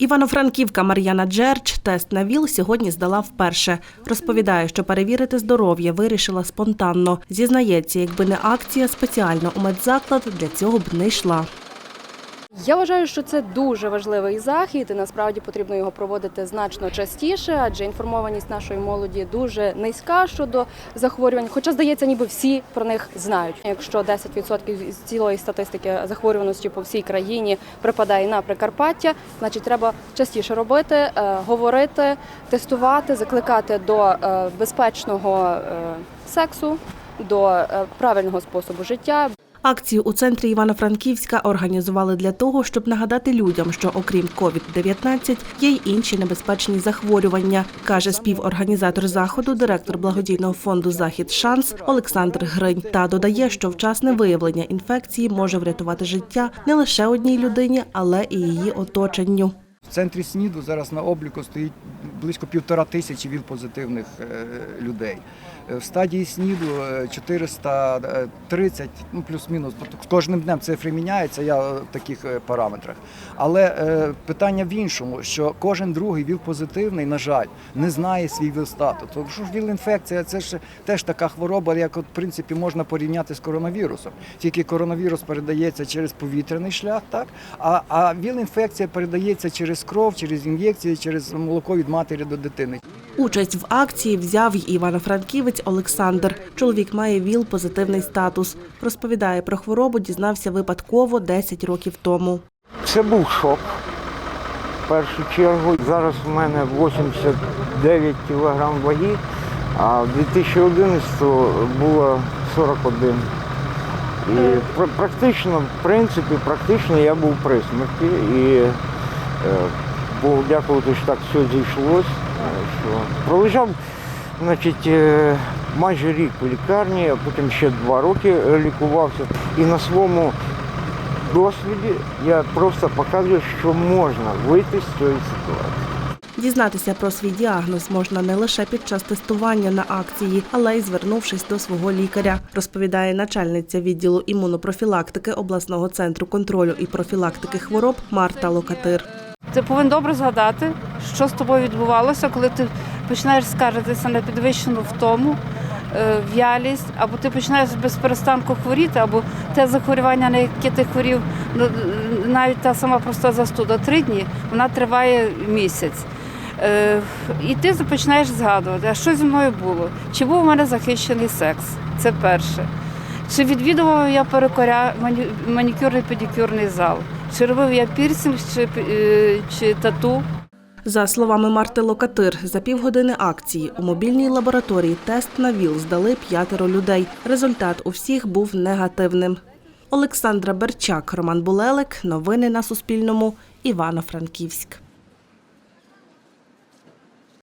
Івано-Франківка Мар'яна Джерч тест на ВІЛ сьогодні здала вперше. Розповідає, що перевірити здоров'я вирішила спонтанно. Зізнається, якби не акція спеціально у медзаклад, для цього б не йшла. Я вважаю, що це дуже важливий захід, і насправді потрібно його проводити значно частіше, адже інформованість нашої молоді дуже низька щодо захворювань. Хоча здається, ніби всі про них знають. Якщо 10% з цілої статистики захворюваності по всій країні припадає на Прикарпаття, значить треба частіше робити, е, говорити, тестувати, закликати до е, безпечного е, сексу, до правильного способу життя. Акцію у центрі Івано-Франківська організували для того, щоб нагадати людям, що окрім COVID-19 є й інші небезпечні захворювання, каже співорганізатор заходу, директор благодійного фонду Захід Шанс Олександр Гринь. Та додає, що вчасне виявлення інфекції може врятувати життя не лише одній людині, але і її оточенню. В центрі СНІДу зараз на обліку стоїть близько півтора тисячі ВІЛ-позитивних е, людей. Е, В стадії СНІДу е, 430, ну плюс-мінус, бо з кожним днем цифри міняються, я в таких е, параметрах. Але е, питання в іншому, що кожен другий ВІЛ-позитивний, на жаль, не знає свій ВІЛ-статус. Тому що ж ВІЛ-інфекція це ж теж така хвороба, як от, в принципі можна порівняти з коронавірусом. Тільки коронавірус передається через повітряний шлях, так? А, а ВІЛ-інфекція передається через кров, через ін'єкції, через молоко від матері до дитини. Участь в акції взяв й івано-франківець Олександр. Чоловік має ВІЛ позитивний статус. Розповідає про хворобу, дізнався випадково 10 років тому. Це був шок. В першу чергу. Зараз в мене 89 кг ваги, а в 2011 було 41. І практично, в принципі, практично я був при смерті. І е, Богу дякувати, що так все зійшлось. Що пролежав значить, е, майже рік в лікарні, а потім ще два роки лікувався. І на своєму досвіді я просто показую, що можна вийти з цієї ситуації. Дізнатися про свій діагноз можна не лише під час тестування на акції, але й звернувшись до свого лікаря, розповідає начальниця відділу імунопрофілактики обласного центру контролю і профілактики хвороб Марта Локатир. Ти повинен добре згадати, що з тобою відбувалося, коли ти починаєш скаржитися на підвищену втому, е, в'ялість, або ти починаєш без перестанку хворіти, або те захворювання, на яке ти хворів, ну, навіть та сама проста застуда три дні, вона триває місяць. Е, І ти починаєш згадувати, а що зі мною було? Чи був у мене захищений секс? Це перше. Чи відвідував я перукаря, мані- манікюрний педикюрний зал? Чи робив я пірсинг чи, е, чи тату? За словами Марти Локатир, за півгодини акції у мобільній лабораторії тест на ВІЛ здали п'ятеро людей. Результат у всіх був негативним. Олександра Берчак, Роман Булелик. Новини на Суспільному. Івано-Франківськ.